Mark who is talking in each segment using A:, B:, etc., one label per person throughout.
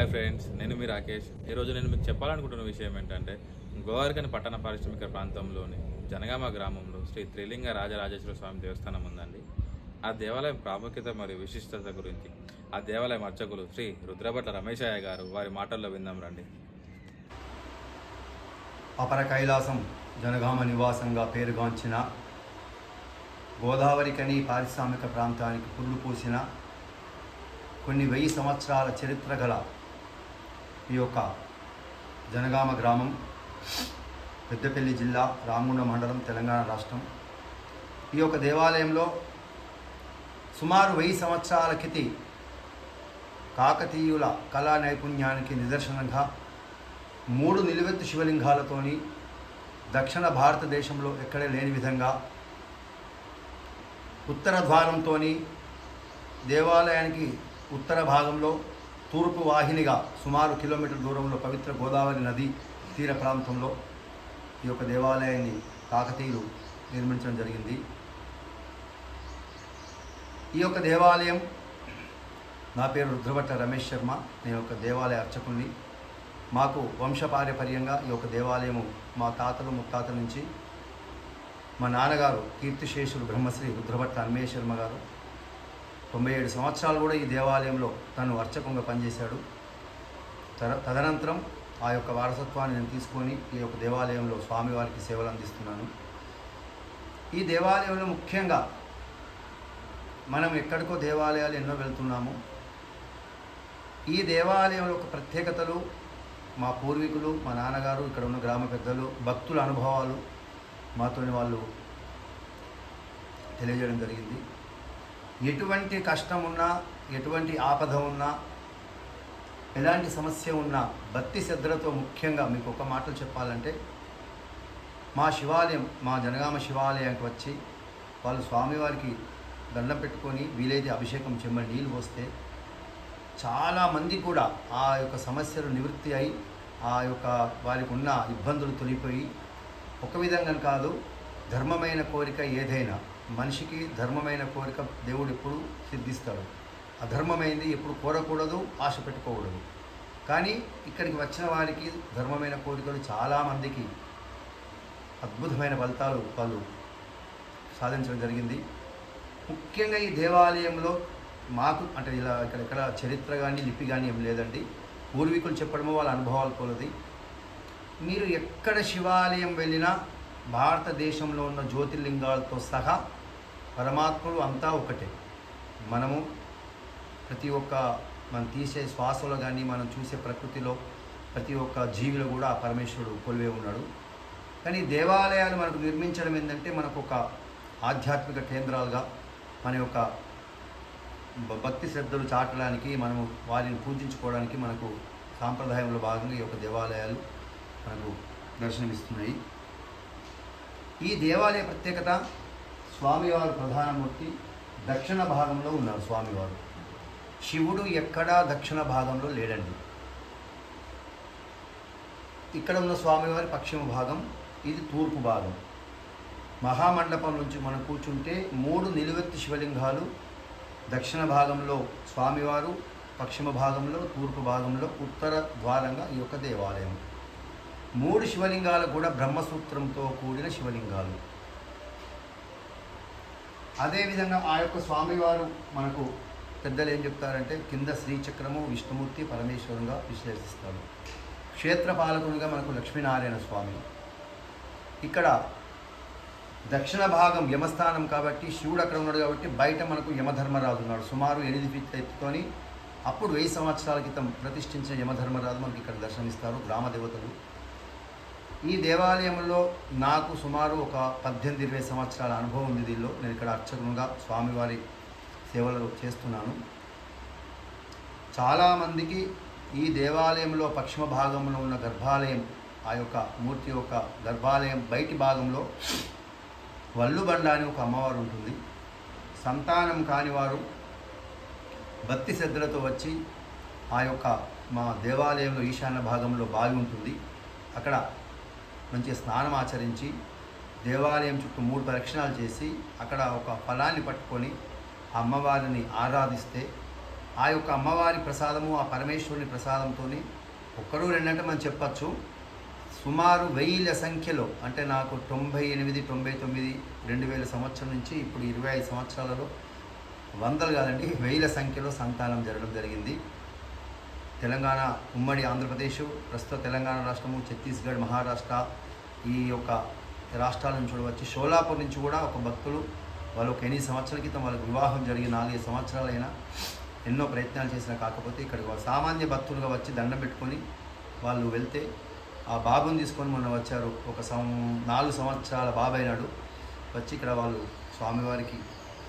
A: Hi friends నేను మీ రాకేష్. ఈరోజు నేను మీకు చెప్పాలనుకుంటున్న విషయం ఏంటంటే గోవార్కని పట్టణ పారిశ్రామిక ప్రాంతంలోని జనగామ గ్రామంలో శ్రీ త్రిలింగ రాజరాజేశ్వర స్వామి దేవస్థానం ఉందండి. ఆ దేవాలయం ప్రాముఖ్యత మరియు విశిష్టత గురించి ఆ దేవాలయం అర్చకులు శ్రీ రుద్రభట్ల రమేశయ్య గారు వారి మాటల్లో విందాం రండి.
B: అపర కైలాసం జనగామ నివాసంగా పేరుగాంచిన గోదావరికని పారిశ్రామిక ప్రాంతానికి పుల్లు పూసిన కొన్ని వెయ్యి సంవత్సరాల చరిత్ర గల ఈ యొక్క జనగామ గ్రామం పెద్దపల్లి జిల్లా రామగుండ మండలం తెలంగాణ రాష్ట్రం. ఈ యొక్క దేవాలయంలో సుమారు వెయ్యి సంవత్సరాల క్రితి కాకతీయుల కళా నైపుణ్యానికి నిదర్శనంగా మూడు నిలువెత్తు శివలింగాలతోని దక్షిణ భారతదేశంలో ఎక్కడ లేని విధంగా ఉత్తర ద్వారంతో దేవాలయానికి ఉత్తర భాగంలో తూర్పు వాహినిగా సుమారు కిలోమీటర్ దూరంలో పవిత్ర గోదావరి నది తీర ప్రాంతంలో ఈ యొక్క దేవాలయాన్ని కాకతీయులు నిర్మించడం జరిగింది. ఈ యొక్క దేవాలయం నా పేరు రుద్రభట్ట రమేష్ శర్మ. నేను ఒక దేవాలయ అర్చకుని మాకు వంశపార్యపర్యంగా ఈ యొక్క దేవాలయము మా తాతలు ముత్తాతల నుంచి మా నాన్నగారు కీర్తిశేషులు బ్రహ్మశ్రీ రుద్రభట్ట రమేష్ శర్మ గారు తొంభై ఏడు సంవత్సరాలు కూడా ఈ దేవాలయంలో తను అర్చకంగా పనిచేశాడు. తదనంతరం ఆ యొక్క వారసత్వాన్ని నేను తీసుకొని ఈ యొక్క దేవాలయంలో స్వామివారికి సేవలు అందిస్తున్నాను. ఈ దేవాలయంలో ముఖ్యంగా మనం ఎక్కడికో దేవాలయాలు ఎన్నో వెళ్తున్నాము. ఈ దేవాలయంలో ఒక ప్రత్యేకతలు మా పూర్వీకులు మా నాన్నగారు ఇక్కడ ఉన్న గ్రామ పెద్దలు భక్తుల అనుభవాలు మాతోని వాళ్ళు తెలియజేయడం జరిగింది. ఎటువంటి కష్టం ఉన్నా ఎటువంటి ఆపద ఉన్నా ఎలాంటి సమస్య ఉన్నా భక్తి శ్రద్ధలతో ముఖ్యంగా మీకు ఒక మాటలు చెప్పాలంటే మా శివాలయం మా జనగామ శివాలయానికి వచ్చి వాళ్ళు స్వామివారికి దండం పెట్టుకొని వీలైతే అభిషేకం చెమ్మని నీళ్ళు పోస్తే చాలామంది కూడా ఆ యొక్క సమస్యలు నివృత్తి అయి ఆ యొక్క వారికి ఉన్న ఇబ్బందులు తొలిపోయి ఒక విధంగా కాదు ధర్మమైన కోరిక ఏదైనా మనిషికి ధర్మమైన కోరిక దేవుడు ఎప్పుడు సిద్ధిస్తాడు. అధర్మమైంది ఎప్పుడు కోరకూడదు ఆశ పెట్టుకోకూడదు. కానీ ఇక్కడికి వచ్చిన వారికి ధర్మమైన కోరికలు చాలామందికి అద్భుతమైన ఫలితాలు వాళ్ళు సాధించడం జరిగింది. ముఖ్యంగా ఈ దేవాలయంలో మాకు అంటే ఇలా ఇక్కడ చరిత్ర కానీ లిపి కానీ ఏం లేదండి. పూర్వీకులు చెప్పడమో వాళ్ళ అనుభవాలు కొలది మీరు ఎక్కడ శివాలయం వెళ్ళినా భారతదేశంలో ఉన్న జ్యోతిర్లింగాలతో సహా పరమాత్ముడు అంతా ఒకటే మనము ప్రతి ఒక్క మనం తీసే శ్వాసలో కానీ మనం చూసే ప్రకృతిలో ప్రతి ఒక్క జీవిలో కూడా ఆ పరమేశ్వరుడు కొలివే ఉన్నాడు. కానీ దేవాలయాలు మనకు నిర్మించడం ఏంటంటే మనకు ఒక ఆధ్యాత్మిక కేంద్రాలుగా మన యొక్క భక్తి శ్రద్ధలు చాటడానికి మనము వారిని పూజించుకోవడానికి మనకు సాంప్రదాయంలో భాగంగా ఈ యొక్క దేవాలయాలు మనకు దర్శనమిస్తున్నాయి. ఈ దేవాలయ ప్రత్యేకత స్వామివారు ప్రధానమూర్తి దక్షిణ భాగంలో ఉన్నారు స్వామివారు. శివుడు ఎక్కడా దక్షిణ భాగంలో లేడండి. ఇక్కడ ఉన్న స్వామివారి పశ్చిమ భాగం ఇది తూర్పు భాగం. మహామండపం నుంచి మనం కూర్చుంటే మూడు నిలువెత్తి శివలింగాలు దక్షిణ భాగంలో స్వామివారు పశ్చిమ భాగంలో తూర్పు భాగంలో ఉత్తర ద్వారంగా ఈ యొక్క దేవాలయం. మూడు శివలింగాలు కూడా బ్రహ్మసూత్రంతో కూడిన శివలింగాలు. అదేవిధంగా ఆ యొక్క స్వామివారు మనకు పెద్దలు ఏం చెప్తారంటే కింద శ్రీచక్రము విష్ణుమూర్తి పరమేశ్వరంగా విశ్లేషిస్తారు. క్షేత్రపాలకునిగా మనకు లక్ష్మీనారాయణ స్వామి. ఇక్కడ దక్షిణ భాగం యమస్థానం కాబట్టి శివుడు అక్కడ ఉన్నాడు కాబట్టి బయట మనకు యమధర్మరాజు ఉన్నాడు. సుమారు ఎనిమిది ఫీట్ల ఎత్తుకొని అప్పుడు వెయ్యి సంవత్సరాల క్రితం ప్రతిష్ఠించిన యమధర్మరాజు మనకి ఇక్కడ దర్శనమిస్తారు. గ్రామ దేవతలు ఈ దేవాలయంలో నాకు సుమారు ఒక పద్దెనిమిది ఇరవై సంవత్సరాల అనుభవం ఉంది దీనిలో. నేను ఇక్కడ అర్చకునిగా స్వామివారి సేవలు చేస్తున్నాను. చాలామందికి ఈ దేవాలయంలో పశ్చిమ భాగంలో ఉన్న గర్భాలయం ఆ యొక్క మూర్తి యొక్క గర్భాలయం బయటి భాగంలో వల్లుబండ అని ఒక అమ్మవారు ఉంటుంది. సంతానం కానివారు భక్తి శ్రద్ధలతో వచ్చి ఆ యొక్క మా దేవాలయంలో ఈశాన్య భాగంలో బావి ఉంటుంది. అక్కడ మంచి స్నానం ఆచరించి దేవాలయం చుట్టూ మూడు ప్రదక్షిణాలు చేసి అక్కడ ఒక ఫలాన్ని పట్టుకొని ఆ అమ్మవారిని ఆరాధిస్తే ఆ యొక్క అమ్మవారి ప్రసాదము ఆ పరమేశ్వరుని ప్రసాదంతో ఒక్కడు రెండంటే మనం చెప్పచ్చు. సుమారు వెయ్యిల సంఖ్యలో అంటే నాకు తొంభై ఎనిమిది తొంభై తొమ్మిది రెండు వేల సంవత్సరం నుంచి ఇప్పుడు ఇరవై ఐదు సంవత్సరాలలో వందలు కాదండి వెయ్యిల సంఖ్యలో సంతానం జరగడం జరిగింది. తెలంగాణ ఉమ్మడి ఆంధ్రప్రదేశ్ ప్రస్తుత తెలంగాణ రాష్ట్రము ఛత్తీస్గఢ్ మహారాష్ట్ర ఈ యొక్క రాష్ట్రాల నుంచి కూడా వచ్చి షోలాపూర్ నుంచి కూడా ఒక భక్తులు వాళ్ళు ఒక ఎనిమిది సంవత్సరాల క్రితం వాళ్ళకి వివాహం జరిగి నాలుగైదు సంవత్సరాలైనా ఎన్నో ప్రయత్నాలు చేసినా కాకపోతే ఇక్కడికి వాళ్ళు సామాన్య భక్తులుగా వచ్చి దండం పెట్టుకొని వాళ్ళు వెళ్తే ఆ బాబుని తీసుకొని మొన్న వచ్చారు. ఒక సం నాలుగు సంవత్సరాల బాబాయ్ నాడు వచ్చి ఇక్కడ వాళ్ళు స్వామివారికి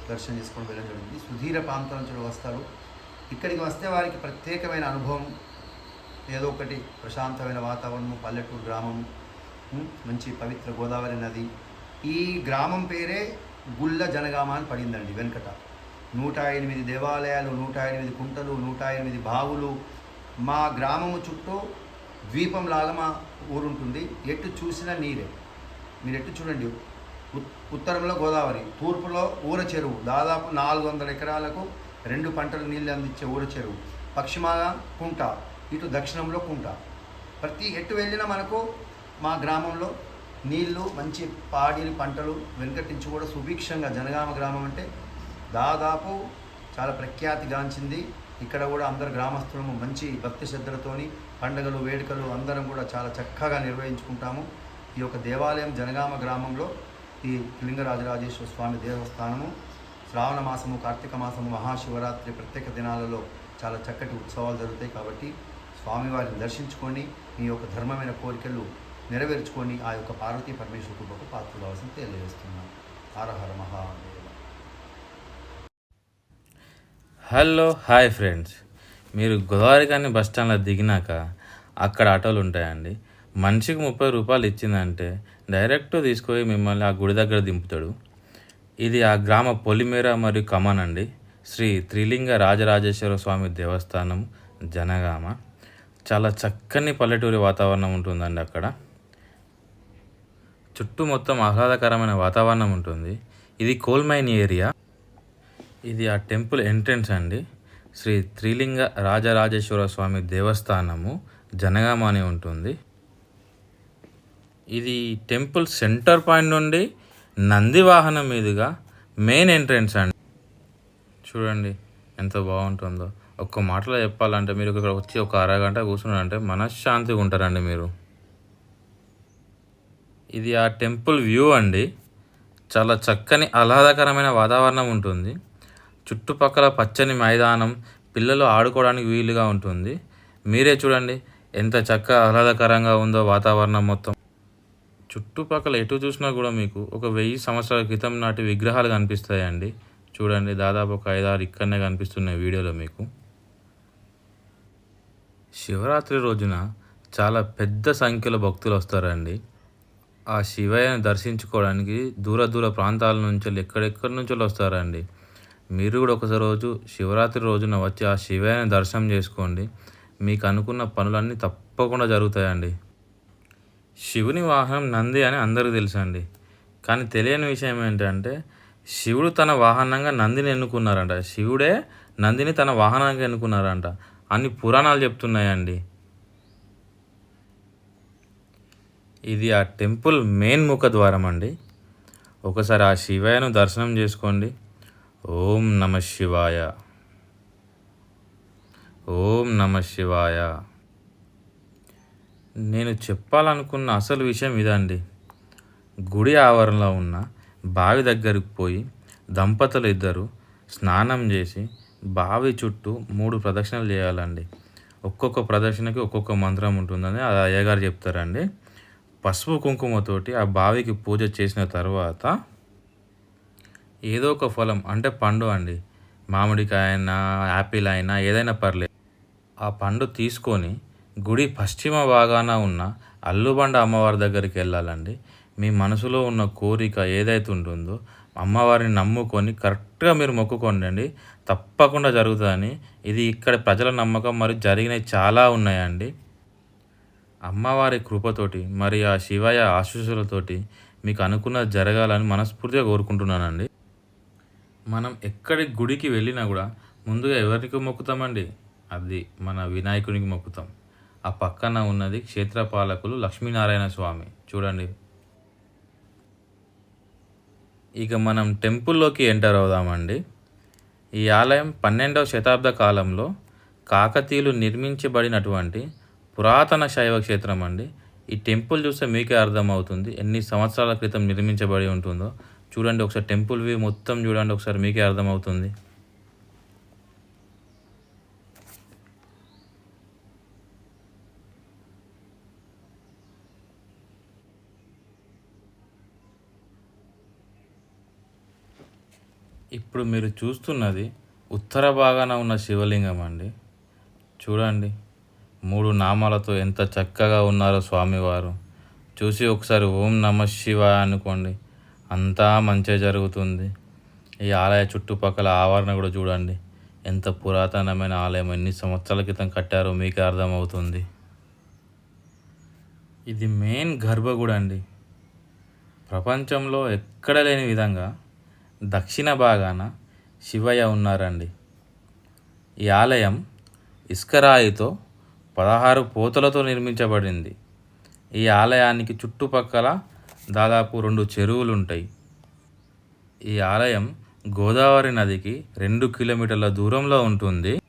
B: దర్శనం చేసుకొని వెళ్ళడం జరిగింది. సుధీర ప్రాంతాల నుంచి వస్తారు. ఇక్కడికి వస్తే వారికి ప్రత్యేకమైన అనుభవం. ఏదో ఒకటి ప్రశాంతమైన వాతావరణం పల్లెటూరు గ్రామం మంచి పవిత్ర గోదావరి నది. ఈ గ్రామం పేరే గుళ్ళ జనగామ అని పడిందండి వెనుకట. నూట ఎనిమిది దేవాలయాలు నూట ఎనిమిది కుంటలు నూట ఎనిమిది బావులు. మా గ్రామము చుట్టూ ద్వీపం లాలమ ఊరుంటుంది. ఎటు చూసినా నీరే. మీరు ఎటు చూడండి. ఉత్తరంలో గోదావరి తూర్పులో ఊర చెరువు. దాదాపు నాలుగు వందల ఎకరాలకు రెండు పంటలు నీళ్ళు అందించే ఊర చెరువు. పశ్చిమాన కుంట ఇటు దక్షిణంలో కుంట. ప్రతి ఎటు వెళ్ళినా మనకు మా గ్రామంలో నీళ్ళు మంచి పాడి పంటలు వెనుకటించి కూడా సుభిక్షంగా జనగామ గ్రామం అంటే దాదాపు చాలా ప్రఖ్యాతిగాంచింది. ఇక్కడ కూడా అందరు గ్రామస్తులము మంచి భక్తి శ్రద్ధలతోని పండుగలు వేడుకలు అందరం కూడా చాలా చక్కగా నిర్వహించుకుంటాము. ఈ యొక్క దేవాలయం జనగామ గ్రామంలో ఈ లింగరాజరాజేశ్వర స్వామి దేవస్థానము. శ్రావణ మాసము కార్తీక మాసము మహాశివరాత్రి ప్రత్యేక దినాలలో చాలా చక్కటి ఉత్సవాలు జరుగుతాయి కాబట్టి స్వామివారిని దర్శించుకొని మీ యొక్క ధర్మమైన కోరికలు నెరవేర్చుకొని ఆ యొక్క పార్వతీ పరమేశ్వర కృపకు పాత్రలు అవసరం తెలియజేస్తున్నాను Harahara Mahadeva.
A: Hello hi friends. మీరు గోదావరి కానీ బస్ స్టాండ్లో దిగినాక అక్కడ ఆటోలు ఉంటాయండి. మనిషికి ముప్పై రూపాయలు ఇచ్చిందంటే డైరెక్ట్ తీసుకొని మిమ్మల్ని ఆ గుడి దగ్గర దింపుతాడు. ఇది ఆ గ్రామ పొలిమేర మరియు కమన్ అండి. శ్రీ త్రిలింగ రాజరాజేశ్వర స్వామి దేవస్థానం జనగామ. చాలా చక్కని పల్లెటూరి వాతావరణం ఉంటుందండి అక్కడ. చుట్టూ మొత్తం ఆహ్లాదకరమైన వాతావరణం ఉంటుంది. ఇది కోల్ మైన్ ఏరియా. ఇది ఆ టెంపుల్ ఎంట్రన్స్ అండి. శ్రీ త్రిలింగ రాజరాజేశ్వర స్వామి దేవస్థానము జనగామ అని ఉంటుంది. ఇది టెంపుల్ సెంటర్ పాయింట్ నుండి నంది వాహనం మీదుగా మెయిన్ ఎంట్రన్స్ అండి. చూడండి ఎంత బాగుంటుందో. ఒక్క మాటలో చెప్పాలంటే మీరు ఇక్కడ వచ్చి ఒక అరగంట కూర్చున్నారంటే మనశ్శాంతిగా ఉంటారండి మీరు. ఇది ఆ టెంపుల్ వ్యూ అండి. చాలా చక్కని ఆహ్లాదకరమైన వాతావరణం ఉంటుంది. చుట్టుపక్కల పచ్చని మైదానం పిల్లలు ఆడుకోవడానికి వీలుగా ఉంటుంది. మీరే చూడండి ఎంత చక్క ఆహ్లాదకరంగా ఉందో వాతావరణం మొత్తం. చుట్టుపక్కల ఎటు చూసినా కూడా మీకు ఒక వెయ్యి సంవత్సరాల క్రితం నాటి విగ్రహాలు కనిపిస్తాయండి. చూడండి దాదాపు ఒక ఐదారు ఇక్కడనే కనిపిస్తున్నాయి వీడియోలో మీకు. శివరాత్రి రోజున చాలా పెద్ద సంఖ్యలో భక్తులు వస్తారండి. ఆ శివయ్యని దర్శించుకోవడానికి దూర దూర ప్రాంతాల నుంచి ఎక్కడెక్కడి నుంచి వస్తారండి. మీరు కూడా ఒకసారి రోజు శివరాత్రి రోజున వచ్చి ఆ శివయ్యని దర్శనం చేసుకోండి. మీకు అనుకున్న పనులన్నీ తప్పకుండా జరుగుతాయండి. శివుని వాహనం నంది అని అందరికీ తెలుసండి. కానీ తెలియని విషయం ఏంటంటే శివుడు తన వాహనంగా నందిని ఎన్నుకున్నారంట. శివుడే నందిని తన వాహనంగా ఎన్నుకున్నారంట. అన్ని పురాణాలు చెప్తున్నాయండి. ఇది ఆ టెంపుల్ మెయిన్ ముఖద్వారం అండి ఒకసారి ఆ శివయ్యను దర్శనం చేసుకోండి. ఓం నమ శివాయ. ఓం నమ శివాయ. నేను చెప్పాలనుకున్న అసలు విషయం ఇదండి. గుడి ఆవరణలో ఉన్న బావి దగ్గరికి పోయి దంపతులు ఇద్దరు స్నానం చేసి బావి చుట్టూ మూడు ప్రదక్షిణలు చేయాలండి. ఒక్కొక్క ప్రదక్షిణకి ఒక్కొక్క మంత్రం ఉంటుందని అది అయ్యగారు చెప్తారండి. పసుపు కుంకుమతోటి ఆ బావికి పూజ చేసిన తర్వాత ఏదో ఒక ఫలం అంటే పండు అండి. మామిడికాయ అయినా యాపిల్ అయినా ఏదైనా పర్లేదు. ఆ పండు తీసుకొని గుడి పశ్చిమ భాగాన ఉన్న అల్లుబండ అమ్మవారి దగ్గరికి వెళ్ళాలండి. మీ మనసులో ఉన్న కోరిక ఏదైతే ఉంటుందో అమ్మవారిని నమ్ముకొని కరెక్ట్గా మీరు మొక్కుకోండి తప్పకుండా జరుగుతుందని. ఇది ఇక్కడ ప్రజల నమ్మకం మరియు జరిగినవి చాలా ఉన్నాయండి. అమ్మవారి కృపతోటి మరి ఆ శివయ్య ఆశీస్సులతోటి మీకు అనుకున్నది జరగాలని మనస్ఫూర్తిగా కోరుకుంటున్నానండి. మనం ఎక్కడి గుడికి వెళ్ళినా కూడా ముందుగా ఎవరికి మొక్కుతామండి? అది మన వినాయకునికి మొక్కుతాం. ఆ పక్కన ఉన్నది క్షేత్రపాలకులు లక్ష్మీనారాయణ స్వామి. చూడండి. ఇక మనం టెంపుల్లోకి ఎంటర్ అవుదామండి. ఈ ఆలయం పన్నెండవ శతాబ్ద కాలంలో కాకతీయులు నిర్మించబడినటువంటి పురాతన శైవ క్షేత్రం అండి ఈ టెంపుల్ చూస్తే మీకే అర్థమవుతుంది ఎన్ని సంవత్సరాల క్రితం నిర్మించబడి ఉంటుందో. చూడండి ఒకసారి టెంపుల్ వ్యూ మొత్తం చూడండి ఒకసారి మీకే అర్థమవుతుంది. ఇప్పుడు మీరు చూస్తున్నది ఉత్తర భాగాన ఉన్న శివలింగం అండి. చూడండి. మూడు నామాలతో ఎంత చక్కగా ఉన్నారో స్వామివారు. చూసి ఒకసారి ఓం నమ శివాయ అనుకోండి. అంతా మంచిగా జరుగుతుంది. ఈ ఆలయ చుట్టుపక్కల ఆవరణ కూడా చూడండి. ఎంత పురాతనమైన ఆలయం ఎన్ని సంవత్సరాల క్రితం కట్టారో మీకు అర్థమవుతుంది. ఇది మెయిన్ గర్భగుడి అండి. ప్రపంచంలో ఎక్కడ లేని విధంగా దక్షిణ భాగాన శివయ్య ఉన్నారండి. ఈ ఆలయం ఇసుకరాయితో పదహారు పోతలతో నిర్మించబడింది. ఈ ఆలయానికి చుట్టుపక్కల దాదాపు రెండు చెరువులు ఉంటాయి ఈ ఆలయం గోదావరి నదికి రెండు కిలోమీటర్ల దూరంలో ఉంటుంది.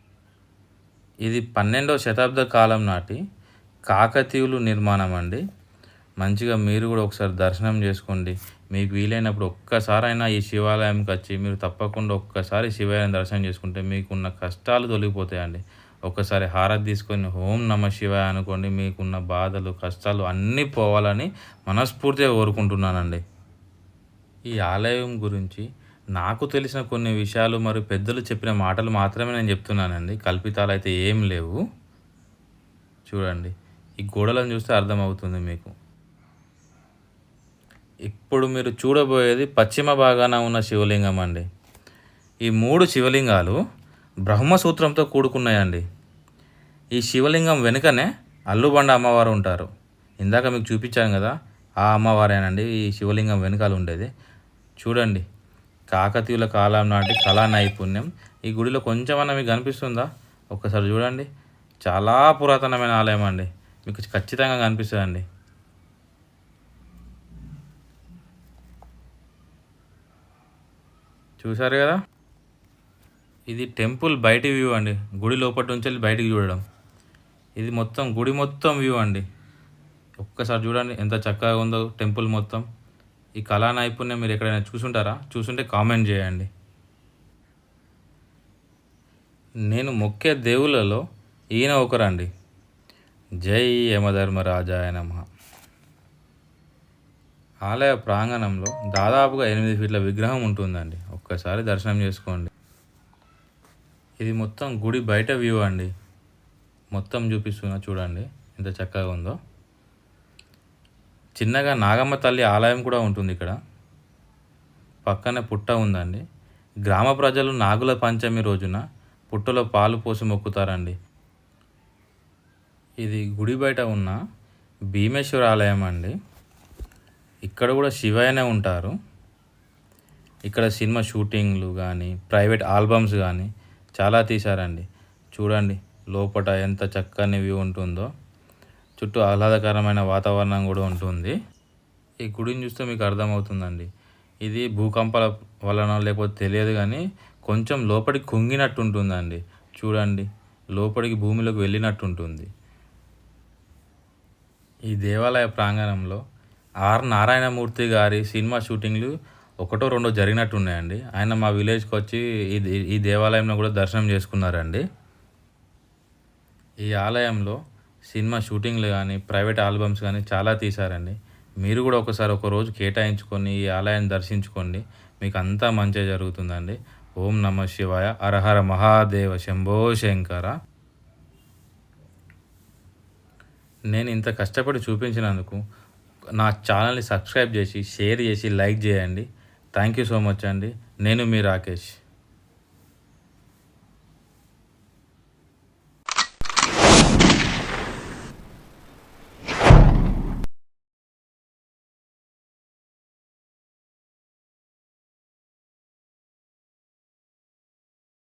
A: ఇది పన్నెండవ శతాబ్ద కాలం నాటి కాకతీయులు నిర్మాణం అండి మంచిగా మీరు కూడా ఒకసారి దర్శనం చేసుకోండి. మీకు వీలైనప్పుడు ఒక్కసారైనా ఈ శివాలయంకి వచ్చి మీరు తప్పకుండా ఒక్కసారి శివాలయం దర్శనం చేసుకుంటే మీకున్న కష్టాలు తొలగిపోతాయండి. ఒక్కసారి హారతి తీసుకొని ఓం నమ శివాయ అనుకోండి మీకున్న బాధలు కష్టాలు అన్నీ పోవాలని మనస్ఫూర్తిగా కోరుకుంటున్నానండి. ఈ ఆలయం గురించి నాకు తెలిసిన కొన్ని విషయాలు మరియు పెద్దలు చెప్పిన మాటలు మాత్రమే నేను చెప్తున్నానండి. కల్పితాలు అయితే ఏం లేవు. చూడండి ఈ గోడలను చూస్తే అర్థమవుతుంది మీకు. ఇప్పుడు మీరు చూడబోయేది పశ్చిమ భాగాన ఉన్న శివలింగం అండి. ఈ మూడు శివలింగాలు బ్రహ్మసూత్రంతో కూడుకున్నాయండి. ఈ శివలింగం వెనుకనే అల్లుబండ అమ్మవారు ఉంటారు. ఇందాక మీకు చూపించాను కదా ఆ అమ్మవారేనండి ఈ శివలింగం వెనకాల ఉండేది. చూడండి కాకతీయుల కాలం నాటి కళా నైపుణ్యం. ఈ గుడిలో కొంచెమన్నా మీకు కనిపిస్తుందా? ఒక్కసారి చూడండి. చాలా పురాతనమైన ఆలయం అండి. మీకు ఖచ్చితంగా కనిపిస్తుందండి. చూసారు కదా? ఇది టెంపుల్ బయటి వ్యూ అండి. గుడి లోపల నుంచి వెళ్ళి బయటికి చూడడం. ఇది మొత్తం గుడి మొత్తం వ్యూ అండి. ఒక్కసారి చూడండి ఎంత చక్కగా ఉందో టెంపుల్ మొత్తం. ఈ కళా నైపుణ్యం మీరు ఎక్కడైనా చూసుంటారా? చూసుంటే కామెంట్ చేయండి. నేను మొక్కే దేవుళ్ళలో ఈయన ఒకరండి. జై యమధర్మరాజాయ నమ. ఆలయ ప్రాంగణంలో దాదాపుగా ఎనిమిది ఫీట్ల విగ్రహం ఉంటుందండి. ఒక్కసారి దర్శనం చేసుకోండి. ఇది మొత్తం గుడి బయట వ్యూ అండి. మొత్తం చూపిస్తున్నా చూడండి ఎంత చక్కగా ఉందో. చిన్నగా నాగమ్మ తల్లి ఆలయం కూడా ఉంటుంది ఇక్కడ. పక్కనే పుట్ట ఉందండి. గ్రామ ప్రజలు నాగుల పంచమి రోజున పుట్టలో పాలు పోసి మొక్కుతారండి. ఇది గుడి బయట ఉన్న భీమేశ్వర ఆలయం అండి. ఇక్కడ కూడా శివయ్యనే ఉంటారు. ఇక్కడ సినిమా షూటింగ్లు కానీ ప్రైవేట్ ఆల్బమ్స్ కానీ చాలా తీశారండి. చూడండి లోపల ఎంత చక్కని వ్యూ ఉంటుందో. చుట్టూ ఆహ్లాదకరమైన వాతావరణం కూడా ఉంటుంది. ఈ గుడిని చూస్తే మీకు అర్థమవుతుందండి. ఇది భూకంపాల వలన లేకపోతే తెలియదు కానీ కొంచెం లోపలికి కుంగినట్టు ఉంటుందండి. చూడండి లోపలికి భూమిలోకి వెళ్ళినట్టు ఉంటుంది. ఈ దేవాలయ ప్రాంగణంలో ఆర్ నారాయణమూర్తి గారి సినిమా షూటింగ్లు ఒకటో రెండో జరిగినట్టు ఉన్నాయండి ఆయన మా విలేజ్కి వచ్చి ఈ ఈ దేవాలయంలో కూడా దర్శనం చేసుకున్నారండి. ఈ ఆలయంలో సినిమా షూటింగ్లు కానీ ప్రైవేట్ ఆల్బమ్స్ కానీ చాలా తీశారండి. మీరు కూడా ఒకసారి ఒక రోజు కేటాయించుకొని ఈ ఆలయాన్ని దర్శించుకోండి. మీకు అంతా మంచిగా జరుగుతుందండి. ఓం నమ శివాయ. అరహర మహాదేవ శంభో శంకర. నేను ఇంత కష్టపడి చూపించినందుకు నా ఛానల్ని సబ్స్క్రైబ్ చేసి షేర్ చేసి లైక్ చేయండి. థ్యాంక్ యూ సో మచ్ అండి. నేను మీ రాకేష్.